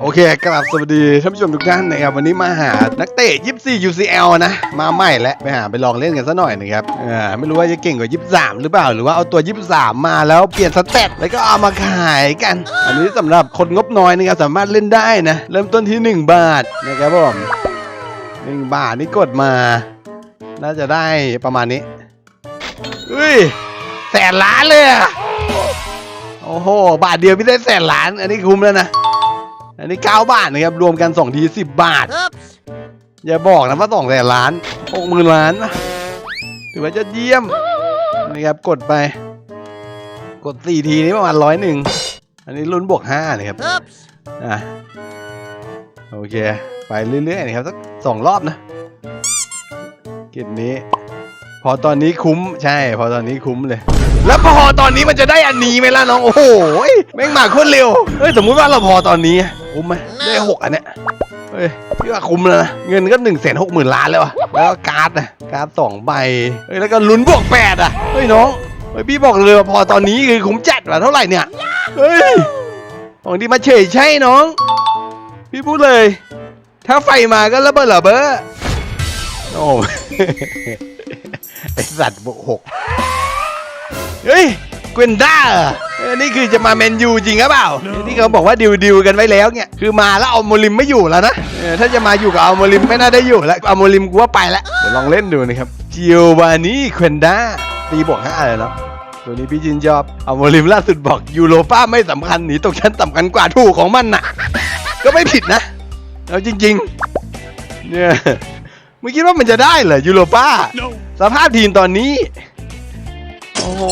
โอเคกราบสวัสดีท่านผู้ชมทุกท่านนะครับวันนี้มาหานักเตะ24 UCL นะ มาใหม่แล้วไปหาไปลองเล่นกันซะหน่อยนะครับอ่าไม่รู้ว่าจะเก่งกว่า 23 หรือเปล่า หรือว่าเอาตัว 23 มาแล้วเปลี่ยนสเตตแล้วก็เอามาขายกัน อันนี้สำหรับคนงบน้อยนะครับสามารถเล่นได้นะ เริ่มต้นที่ 1 บาทนะครับผม1บาทนี่กดมา น่าจะได้ประมาณนี้อุ้ยแสนล้านเลยโอ้โหบาทเดียวพี่ได้แสนล้าน อันนี้คุ้มแล้วนะ อันนี้ 9 บาทนะครับ รวมกัน2ที10 บาท อย่าบอกนะว่า2แสนล้าน6หมื่นล้านนะถือว่าจะเยี่ยมนะครับกดไป กด4ทีนี้ประมาณร้อยหนึ่งอันนี้ลุ้นบวก5นะครับอะโอเค ไปเรื่อยๆนะครับสักสองรอบนะเกมนี้ พอตอนนี้คุ้มใช่ พอตอนนี้คุ้มเลย แล้วพอตอนนี้มันจะได้อันนี้ไหมล่ะน้องโอ้โหแม่งมาโคตรเร็วเฮ้ยสมมุติว่าเราพอตอนนี้ คุ้มไหมได้หกอันเนี้ยเฮ้ยพี่ว่าคุ้มแล้วนะเงินก็หนึ่งแสนหกหมื่นล้านแล้วอะแล้วก็การ์ดนะการ์ดสองใบเฮ้ยแล้วก็ลุ้นบวกแปดอะเฮ้ยน้องเฮ้ยพี่บอกเลยว่าพอตอนนี้คือคุ้มจัดว่ะเท่าไหร่เนี่ยเฮ้ยของดีมาเฉยใช่น้อง พี่พูดเลย ถ้าไฟมาก็ระเบิดระเบ้อโอ้ไอสัตว์บวกหกเฮ้ยเกวนด้า เหรอเออนี่คือจะมาแมนยูจริงหรือเปล่าที่เขาบอกว่าดิวดิวกันไว้แล้วเนี่ยคือมาแล้วเอาโมลิมไม่อยู่แล้วนะเออถ้าจะมาอยู่กับเอาโมลิมไม่น่าได้อยู่แล้วเอาโมลิมกูว่าไปแล้วเดี๋ยวลองเล่นดูนะครับจิโอวานี่ควนด้าตีบวกห้าเลยเนาะตัวนี้พี่จินชอบเอาโมลิมล่าสุดบอกยูโรป้าไม่สำคัญหนีตกชั้นสำคัญกว่าถูกของมันน่ะ ก็ไม่ผิดนะเอาจริงๆเนี่ยไม่คิดว่ามันจะได้เหรอยูโรป้าสภาพทีมตอนนี้ โอ้โห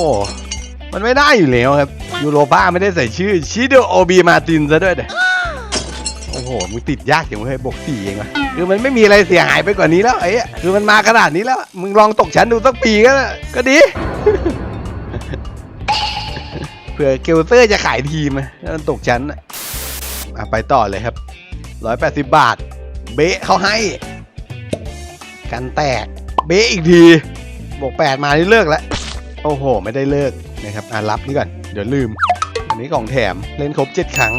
มันไม่ได้อยู่แล้วครับ ยูโรป้าไม่ได้ใส่ชื่อชิโดโอบีมาตินซะด้วยเด้โอ้โห มึงติดยากอย่างเว้ยบกสี่เองวะคือมันไม่มีอะไรเสียหายไปกว่านี้แล้วไอ้คือมันมาขนาดนี้แล้ว มึงลองตกชั้นดูสักปีก็ก็ดี เผื่อเกลเซอร์จะขายทีมถ้ามันตกชั้นอะอะไปต่อเลยครับร้อยแปดสิบบาท เบะเขาให้ กันแตก เบะอีกทีบวกแปดมานี่เลิกแล้ว โอ้โห ไม่ได้เลิก นะครับอะรับนี่ก่อน เดี๋ยวลืม อันนี้ของแถมเล่นครบเจ็ดครั้ง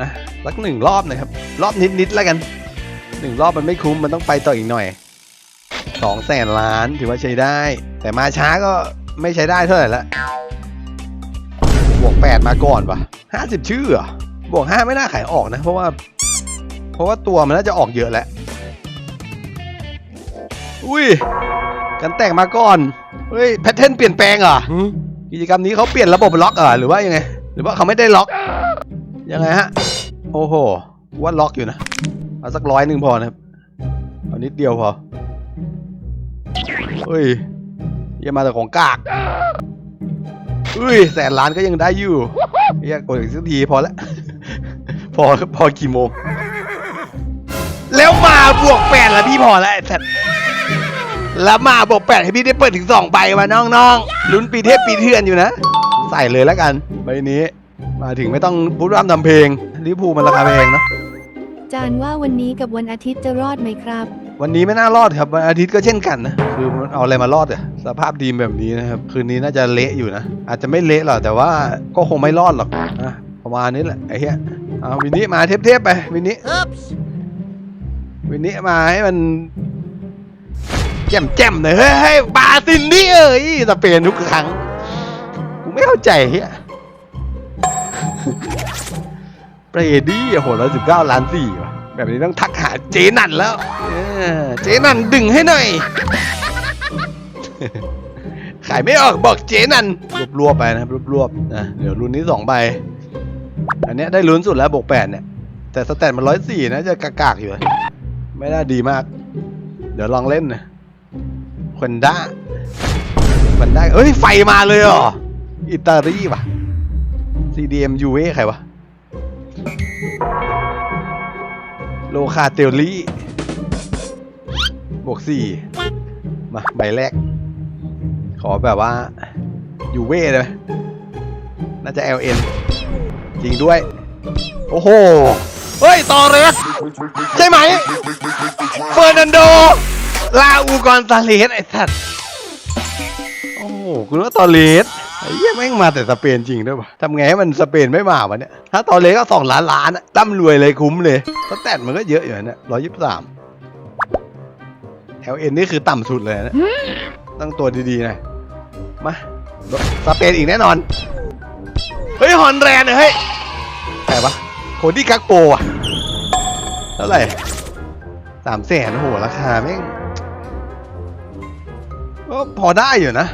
อะสักหนึ่งรอบนะครับ รอบนิดๆแล้วกันหนึ่งรอบมันไม่คุ้มมันต้องไปต่ออีกหน่อยสองแสนล้านถือว่าใช้ได้ แต่มาช้าก็ไม่ใช้ได้เท่าไหร่ละบวกแปดมาก่อนปะห้าสิบชื่อเหรอบวกห้าไม่น่าขายออกนะ เพราะว่า เพราะว่าตัวมันน่าจะออกเยอะแล้วอุ้ย กันแตกมาก่อน เฮ้ย แพทเทิร์นเปลี่ยนแปลงเหรอ กิจกรรมนี้เขาเปลี่ยนระบบล็อกเหรอหรือว่ายังไง หรือว่าเขาไม่ได้ล็อกยังไงฮะ โอ้โหว่าล็อกอยู่นะเอาสักร้อยหนึ่งพอนะครับเอานิดเดียวพอเฮ้ยยี่ยมาแต่ของกากเฮ้ยแสนล้านก็ยังได้อยู่เฮียกดอีกสักทีพอและพอพอกี่โมงแล้วมาบวกแปดแล้วพี่พอแล้วไอ้สัตว์ แล้วมาบวกแปดให้พี่ได้เปิดถึงสองใบมาน้องๆลุ้นปีเทพปีเทือนอยู่นะ ใส่เลยแล้วกันใบนี้ มาถึงไม่ต้องพูดร่ำทำเพลงลิเวอร์พูลมันราคาแพงเนาะจานว่าวันนี้กับวันอาทิตย์จะรอดไหมครับ วันนี้ไม่น่ารอดครับวันอาทิตย์ก็เช่นกันนะคือมันเอาอะไรมารอดอะสภาพดีมแบบนี้นะครับคืนนี้น่าจะเละอยู่นะอาจจะไม่เละหรอกแต่ว่าก็คงไม่รอดหรอกนะประมาณนี้แหละไอ้เหี้ยเอาวินนี้มาเทปๆไปวินนี้วินนี้มาให้มันแจ่มแจ่มๆหน่อยเฮ้ยเฮ้ยบาซินนี่เอ้ยสเปนทุกครั้งกูไม่เข้าใจเฮียเปรดี้โอ้โหร้อยสิบเก้าล้านสี่ว่ะแบบนี้ต้องทักหาเจนันแล้วเจนันดึงให้หน่อยขายไม่ออกบอกเจนันรวบรวบๆไปนะครับรวบรวบๆนะเดี๋ยวรุ่นนี้สองใบอันเนี้ยได้ลุ้นสุดแล้วบวกแปดเนี่ย แต่สแตทมันร้อยสี่นะจะกากๆอยู่ไม่น่าดีมาก เดี๋ยวลองเล่นนะ ควันด้าควันด้าเอ้ย ไฟมาเลยเหรอ อิตาลีป่ะ CDM UV ใครวะ โลคาเตลลี่บวกสี่มา ใบแรก ขอแบบว่า ยูเว่เลย น่าจะ LN จริงด้วย โอ้โห เฮ้ย ตอเรส ใช่ไหม เฟอร์นันโด ลาอูกอนซาเลสไอ้สัตว์โอ้โหคุณว่าตอเรสไอ้เหี้ยแม่งมาแต่สเปนจริงด้วยปะทำไงให้มันสเปนไม่มาวะเนี่ย ถ้าตอนเล็กก็สองล้านล้านอะร่ำรวยเลยคุ้มเลยสแตทมันก็เยอะอยู่นะเนี่ยร้อยยี่สิบสามแอลเอ็นนี่คือต่ำสุดเลยนะตั้งตัวดีๆหน่อยมาสเปนอีกแน่นอน เฮ้ย ฮอนแรนเฮ้ยใครปะโคดี้กักโปอะเท่าไหร่สามแสนโหราคาแม่ง ก็พอได้อยู่นะ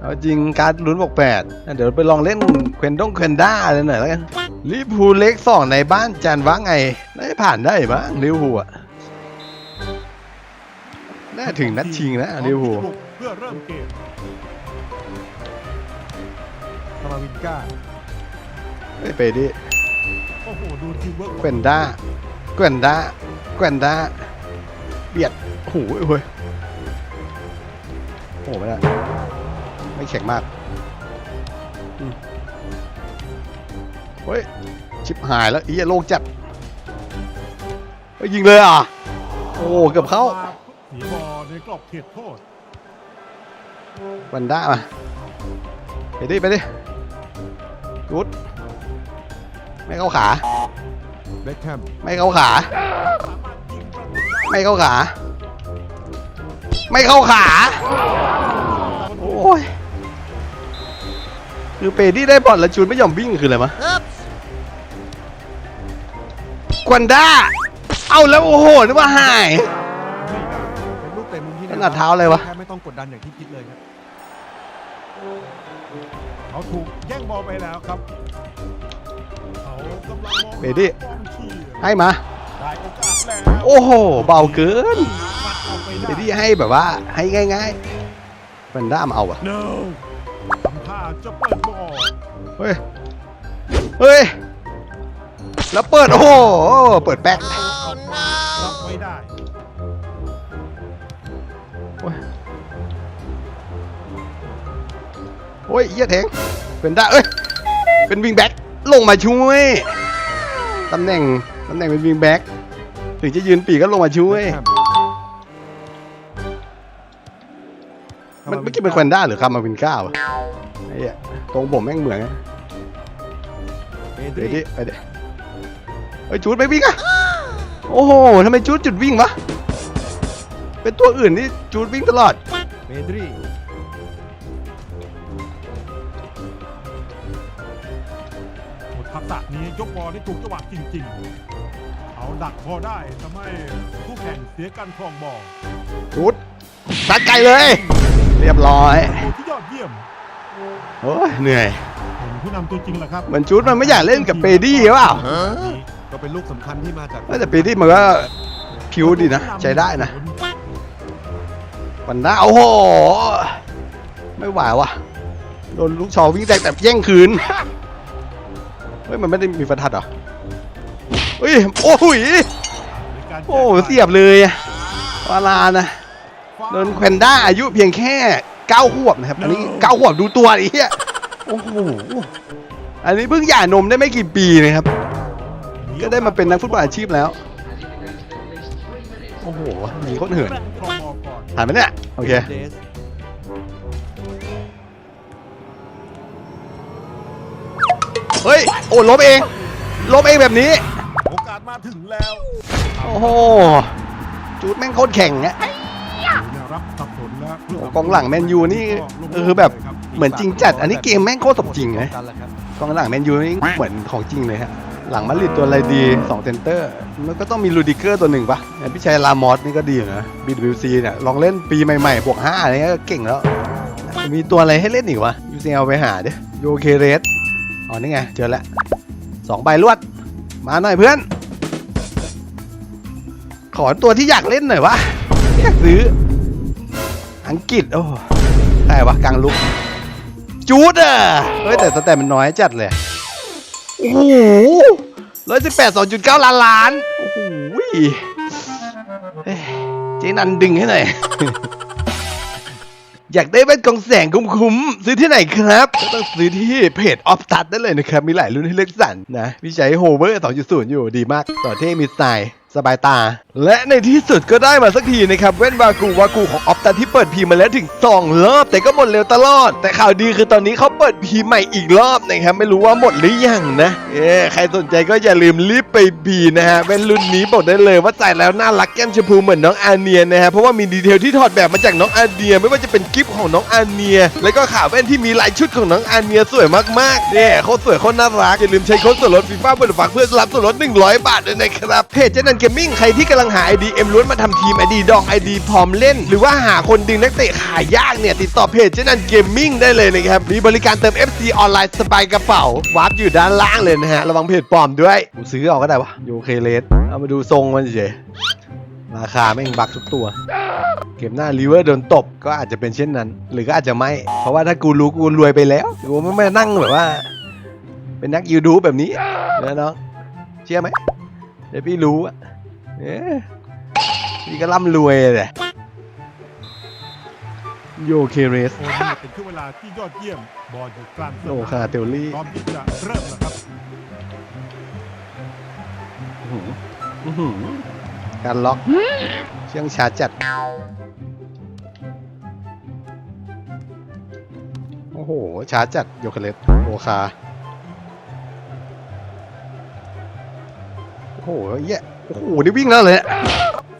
เอาจริงการดลุ้นบอกแปดเดี๋ยวไปลองเล่นเควนดงเควนด้าเลยหน่อยแล้วกันลิเวอร์พูลเล็กสองในบ้านจันว่าไงน่าจะผ่านได้บ้างลิเวอร์พูลอะน่าถึงนัดชิงนะลิเวอร์พูลเพื่อเริ่มเกมคาราวินก้าไม่ไปดิโอ้โหดูทีมเวิร์กเควนด้าเควนด้าเควนด้าเบียดโอ้โหเฮ้ย ไม่แข็งมากอืมเฮ้ย ชิบหายแล้วอียโลกจัดเฮ้ยยิงเลยอะ โอ้เกือบเข้าเสียบอลในกรอบเขตโทษวันด้ามาไปดิไปดิยุดไม่เข้าขาเบคแฮมไม่เข้าขาสามารถยิงประตูได้ไม่เข้าขา ไม่เข้าขา โอ้ย คือเปดี้ได้บอลแล้วจูนไม่ยอมวิ่งคืออะไรมะควันด้า เอาแล้วโอ้โหนึกว่าหายไม่ได้เป็นลูกเตะมุมที่ขนาดเท้าเลยวะแค่ไม่ต้องกดดันอย่างที่คิดเลยครับเขาถูกแย่งบอลไปแล้วครับเขากำลังมองเบดี้กองเชียร์ให้มาได้โอกาสแล้วโอ้โหเบาเกินปัดออกไปเปได้ดี้ให้แบบว่าให้ง่ายๆควันด้ามาเอาอะ no ทำท่าจะเปิดบ่อเฮ้ย เฮ้ย แล้วเปิด โอ้โห เปิดแป๊กรับไว้ได้ โอ้ยเหี้ยเทงเป็นได้เอ้ย เป็นวิงแบ็กลงมาช่วย ตำแหน่ง ตำแหน่งเป็นวิงแบ็กถึงจะยืนปีกก็ลงมาช่วยเบคแฮ มมันเมื่อกี้เป็นแควนด้าหรือคามาวินก้าวะไอ้เหี้ยตรงผมแม่งเหมือนกันเบไปดดิรี่ไปดิเฮ้ยจูดไม่วิ่งอะโอ้โหทำไมจูดจุดวิ่งวะเป็นตัวอื่นนี่จูดวิ่งตลอดเบดรี่หมดทักษะนี้ยกบอลได้ถูกจังหวะจริงๆ เอาดักพอได้ทำให้คู่แข่งเสียการครองบอล จูดตัดไกลเลย เรียบร้อยตัวที่ยอดเยี่ยมโอ้ยเหนื่อยเห็นผู้นำตัวจริงแหละครับเหมือนจูดมันไม่อยากเล่นกับเปดี้หรือเปล่า ก็เป็นลูกสำคัญที่มาจากเอ้ยแต่เปดี้มันก็ผิวดีนะ ใช้ได้นะวันหน้าโอ้โห ไม่ไหวว่ะ โดนลูกชอวิ่งแตกแต่แย่งคืน เฮ้ย มันไม่ได้มีฟันทัดเหรอเฮ้ย โอ้โหยในการโอ้โหเสียบเลยอะวาลานะ โดนแควนด้าอายุเพียงแค่เก้าขวบนะครับ อันนี้เก้าขวบดูตัวไอ้เหี้ยโอ้โหอันนี้เพิ่งหย่านมได้ไม่กี่ปีนะครับ ก็ได้มาเป็นนักฟุตบอลอาชีพแล้ว โอ้โหหนีโคตรเหินแบ่งครองบอลก่อนผ่านไหมเนี่ย โอเคเดสเฮ้ย โอ้ลบเอง ลบเองแบบนี้ โอกาสมาถึงแล้ว โอ้โห จูดแม่งโคตรแข่งอะ กองหลังแมนยูนี่เออแบบเหมือนจริงจัด อันนี้เกมแม่งโคตรสมจริงนะกันแหละครับกองหลังแมนยูนี่เหมือนของจริงเลยฮะหลังมาดริดตัวอะไรดี2เซนเตอร์ มันก็ต้องมีลูดิเกอร์ตัวหนึ่งปะเนี่ยพี่ชัยลามอสนี่ก็ดีอยู่นะ BWC เนี่ยลองเล่นปีใหม่ๆบวก5อะไรเงี้ยก็เก่งแล้ว มีตัวอะไรให้เล่นอีกวะ UCL ไปหาดิโยเคเรสอ๋อนี่ไง เจอแล้วสองใบรวด มาหน่อยเพื่อน ขอตัวที่อยากเล่นหน่อยวะอยากซื้อ อังกฤษโอ้ใครวะกลางลุก จูดอะ เฮ้ยแต่สแตมมันน้อยจัดเลย โอ้โหร้อยสิบแปดสองจุดเก้าล้านล้าน โอ้โหเฮ้ยเจ๊นันดึงให้หน่อย อยากได้แว่นกองแสงคุ้มๆ ซื้อที่ไหนครับ ก็ต้องซื้อที่เพจออฟตัดได้เลยนะครับ มีหลายรุ่นให้เลือกสรรนะพี่ใช้โฮเวอร์ 2.0 อยู่ดีมาก ต่อเท่มีสไตล์ สบายตา และในที่สุดก็ได้มาสักทีนะครับเว้นวากูวากูของออฟตันที่เปิดพีมาแล้วถึง2รอบ แต่ก็หมดเร็วตลอด แต่ข่าวดีคือตอนนี้เขาเปิดพีใหม่อีกรอบนะครับไม่รู้ว่าหมดหรือยังนะเอ้ใครสนใจก็อย่าลืมรีบไปบีนะฮะเว้นรุ่นนี้บอกได้เลยว่าใส่แล้วน่ารักแก้มชมพูเหมือนน้องอาเนียนะฮะเพราะว่ามีดีเทลที่ถอดแบบมาจากน้องอาเนีย ไม่ว่าจะเป็นกิฟของน้องอาเนีย แล้วก็ขาแว่นที่มีลายชุดของน้องอาเนียสวยมากๆเนี่ยโคตรสวยโคตรน่ารักอย่าลืมใช้โค้ดส่วนลดฟีฟ่าบนฝักเพื่อรับส่วนลด100 บาทด้วยนะครับเพจเจนันเกมมิ่งใครที่กำลังหา ID เอ็มล้วนมาทำทีม ID ดอง ID พร้อมเล่น หรือว่าหาคนดึงนักเตะขายยากเนี่ยติดต่อเพจเจนันเกมมิ่งได้เลยนะครับ มีบริการเติม FC ออนไลน์สบายกระเป๋าวาร์ปอยู่ด้านล่างเลยนะฮะ ระวังเพจปลอมด้วยกูซื้อเอาก็ได้วะโยเคเลสเอามาดูทรงมันเฉยราคาแม่งบักทุกตัว เกมหน้าลิเวอร์โดนตบก็อาจจะเป็นเช่นนั้น หรือก็อาจจะไม่ เพราะว่าถ้ากูรู้กูรวยไปแล้วกูไม่ไม่นั่งแบบว่า เป็นนักยูทูบแบบนี้นะน้องเชื่อไหมเดี๋ยวพี่รู้อะ เอ๊ะพี่ก็ร่ำรวยเลยโยเคเรส โอ้นี่เป็นช่วงเวลาที่ยอดเยี่ยม บอลอยู่กลางสโลนามคาเทลลี่พร้อมที่จะเริ่มแล้วครับอื้อหืออื้อหือการล็อก เชื่องช้าจัด โอ้โห ช้าจัด โยเคเลสโลคา โอ้โหเหี้ย โอ้โห นี่วิ่งแล้วเลยเนี่ย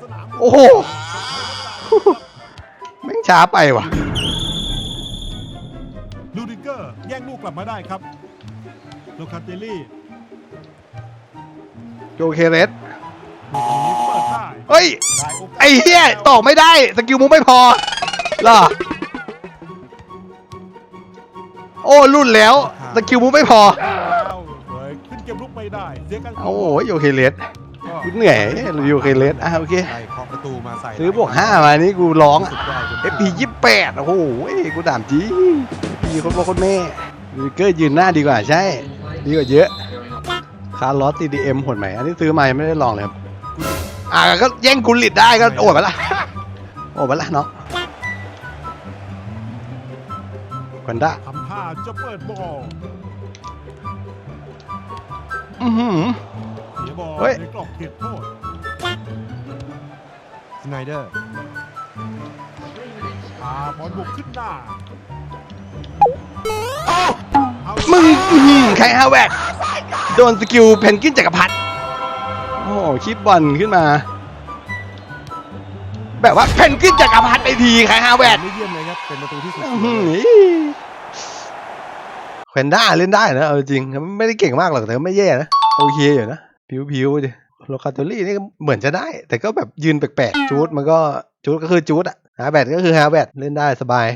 สนามโอ้โห แม่งช้าไปว่ะ ลูดิเกอร์แย่งลูกกลับมาได้ครับ โลคาเตลลี่โยเคเรสลูกนี้เปิดได้เฮ้ย ได้โอกาสไอ้เหี้ยตอกไม่ได้ สกิลมึงไม่พอเหรอ โอ้รุ่นแล้ว สกิลมึงไม่พอ แล้วเลยขึ้นเกมลุกไม่ได้ เสียการ โอ้โหโยเคเรส ก็เหนื่อยโยเคเลสอะโอเคได้เคาะประตูมาใส่ซื้อบวกห้ามานี่กูร้องสุดยอดจนเอฟพียี่แปดโอ้โหกูถามจริงพีคนพ่อคนแม่ลูเกอร์ยืนหน้าดีกว่าใช่ ดีกว่าเยอะคาร์ลอสตีดีเอ็มหดใหม่อันนี้ซื้อมายังไม่ได้ลองเลยครับอะก็แย่งกุลิตได้ก็โอดไปละโอดไปละเนาะกันด้าทำท่าจะเปิดบอลอือหือเสีย บอลเฮ้ย ในกรอบเขตโทษสไนเดอร์ พาบอลบุกขึ้นหน้าอ้าวเอามึงอื้อหือใครฮาแวกโดนสกิลเพนกวินจักรพรรดิโอ้โหคิดบอลขึ้นมา แบบว่าเพนกวินจักรพรรดิไปทีใครฮาแวกไม่เยี่ยมเลยครับ เป็นประตูที่สุดอื้อหือแควนด้าเล่นได้นะเอาจริงไม่ได้เก่งมากหรอกแต่ก็ไม่แย่นะ โอเคอยู่นะ ผิวๆดิโลคาโตลี่นี่เหมือนจะได้ แต่ก็แบบยืนแปลกๆจูดมันก็จูดก็คือจูดอะฮาแบดก็คือฮาแบดเล่นได้สบาย